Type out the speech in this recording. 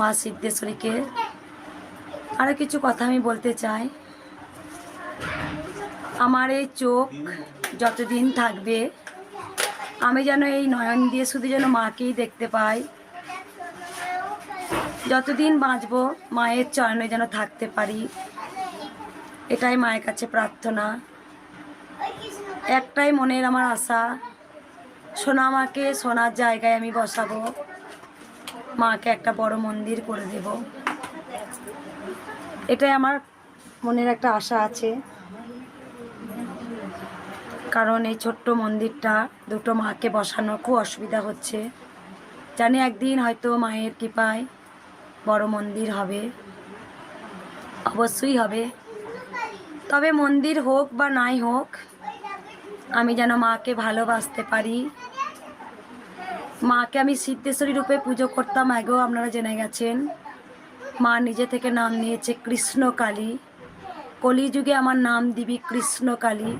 মা সিদ্ধেশ্বরীকে আরও কিছু কথা আমি বলতে চাই। আমার এই চোখ যতদিন থাকবে, আমি যেন এই নয়ন দিয়ে শুধু যেন মাকেই দেখতে পাই। যতদিন বাঁচবো, মায়ের চরণে যেন থাকতে পারি। এটাই মায়ের কাছে প্রার্থনা। একটাই মনের আমার আশা, সোনা মাকে সোনার জায়গায় আমি বসাবো। মাকে একটা বড় মন্দির করে দেব। এটাই আমার মনের একটা আশা আছে। কারণ এই ছোট্ট মন্দিরটা দুটো মাকে বসানো খুব অসুবিধা হচ্ছে। জানি একদিন হয়তো মায়ের কৃপায় বড় মন্দির হবে। অবশ্যই হবে। তবে মন্দির হোক বা নাই হোক, আমি যেন মাকে ভালোবাসতে পারি। মাকে আমি সিদ্ধেশ্বরী রূপে পুজো করতাম আগেও আপনারা জেনে গেছেন। মা নিজে থেকে নাম নিয়েছে কৃষ্ণকালী। কলিযুগে আমার নাম দিবি কৃষ্ণকালী।